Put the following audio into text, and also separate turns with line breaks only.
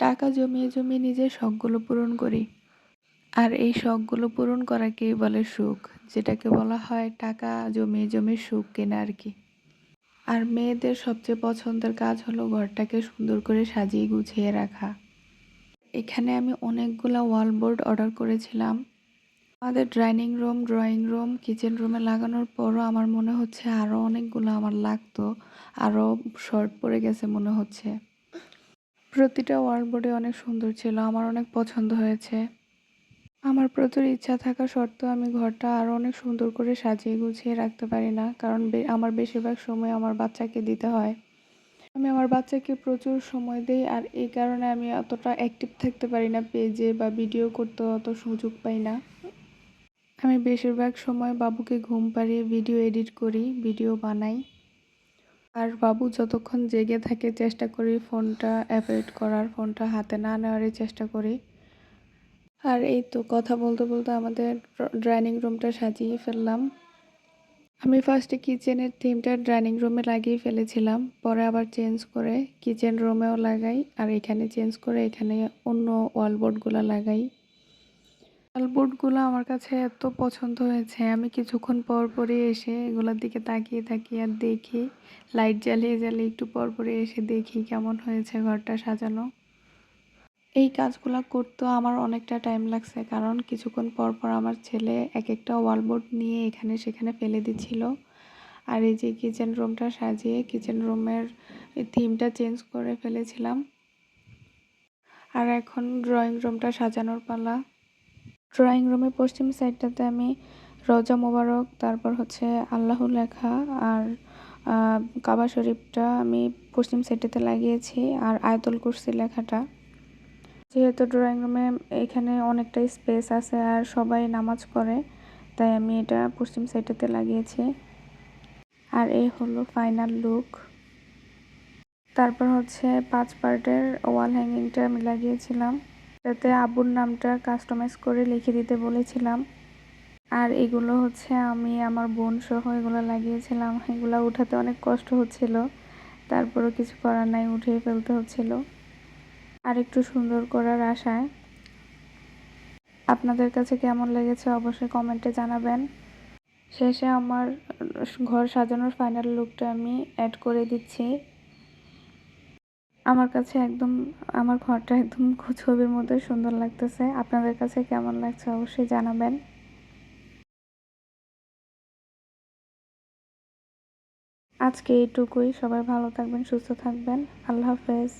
টাকা জমিয়ে জমিয়ে নিজের শখগুলো পূরণ করি। আর এই শখগুলো পূরণ করাকেই বলে সুখ, যেটাকে বলা হয় টাকা জমিয়ে জমিয়ে সুখ কেনা আর কি। আর মেয়েদের সবচেয়ে পছন্দের কাজ হলো ঘরটাকে সুন্দর করে সাজিয়ে গুছিয়ে রাখা। এখানে আমি অনেকগুলো ওয়াল বোর্ড অর্ডার করেছিলাম। আমাদের dining room, drawing room, kitchen রুমে লাগানোর পরও আমার মনে হচ্ছে আরও অনেকগুলো আমার লাগতো আরও শর্ট পড়ে গেছে মনে হচ্ছে। প্রতিটা ওয়াল বোর্ডে অনেক সুন্দর ছিল, আমার অনেক পছন্দ হয়েছে। আমার প্রচুর ইচ্ছা থাকা সত্ত্বেও আমি ঘরটা আরও অনেক সুন্দর করে সাজিয়ে গুছিয়ে রাখতে পারি না, কারণ আমার বেশিরভাগ সময় আমার বাচ্চাকে দিতে হয়। আমি আমার বাচ্চাকে প্রচুর সময় দিই, আর এই কারণে আমি অতটা অ্যাক্টিভ থাকতে পারি না, পেজে বা ভিডিও করতে অত সুযোগ পাই না। আমি বেশিরভাগ সময় বাবুকে ঘুম পাড়িয়ে ভিডিও এডিট করি ভিডিও বানাই। আর বাবু যতক্ষণ জেগে থাকে চেষ্টা করি ফোনটা অ্যাভয়েড করার, ফোনটা হাতে না নেওয়ারই চেষ্টা করি। আর এই তো কথা বলতে বলতে আমাদের ডাইনিং রুমটা সাজিয়ে ফেললাম। আমি ফার্স্টে কিচেনের থিমটা ডাইনিং রুমে লাগিয়ে ফেলেছিলাম, পরে আবার চেঞ্জ করে কিচেন রুমেও লাগাই, আর এখানে চেঞ্জ করে এখানে অন্য ওয়ালবোর্ডগুলো লাগাই। ওয়ালবোর্ডগুলো আমার কাছে এত পছন্দ হয়েছে। আমি কিছুক্ষণ পর পরই এসে এগুলোর দিকে তাকিয়ে তাকিয়ে আর দেখি, লাইট জ্বালিয়ে জ্বালিয়ে একটু পর পরই এসে দেখি কেমন হয়েছে ঘরটা সাজানো। এই কাজগুলো করতেও আমার অনেকটা টাইম লাগছে, কারণ কিছুক্ষণ পর পর আমার ছেলে এক একটা ওয়ালবোর্ড নিয়ে এখানে সেখানে ফেলে দিচ্ছিল। আর এই যে কিচেন রুমটা সাজিয়ে কিচেন রুমের থিমটা চেঞ্জ করে ফেলেছিলাম। আর এখন ড্রয়িং রুমটা সাজানোর পালা। ড্রয়িং রুমের পশ্চিম সাইডটাতে আমি রোজা মোবারক, তারপর হচ্ছে আল্লাহ লেখা আর কাবা শরীফটা আমি পশ্চিম সাইডটাতে লাগিয়েছি আর আয়তুল কুরসি লেখাটা। যেহেতু ড্রয়িং রুমে এখানে অনেকটা স্পেস আছে আর সবাই নামাজ পড়ে, তাই আমি এটা পশ্চিম সাইডটাতে লাগিয়েছি। আর এই হলো ফাইনাল লুক তারপর হচ্ছে পাঁচ পার্টের ওয়াল হ্যাঙ্গিংটা আমি লাগিয়েছিলাম। যাতে আব্বুর নামটা কাস্টমাইজ করে লিখে দিতে বলেছিলাম। আর এগুলো হচ্ছে আমি, আমার বোন সহ এগুলো লাগিয়েছিলাম। এগুলো উঠাতে অনেক কষ্ট হচ্ছিল। তারপরও কিছু করার নাই উঠিয়ে ফেলতে হচ্ছিল। আর একটু সুন্দর করার আশায়। আপনাদের কাছে কেমন লেগেছে অবশ্যই কমেন্টে জানাবেন। শেষে আমার ঘর সাজানোর ফাইনাল লুকটা আমি অ্যাড করে দিচ্ছি। আমার কাছে একদম, আমার ঘরটা একদম ছবির মধ্যে সুন্দর লাগতেছে। আপনাদের কাছে কেমন লাগছে অবশ্যই জানাবেন। আজকে এইটুকুই। সবাই ভালো থাকবেন, সুস্থ থাকবেন। আল্লাহ হাফেজ।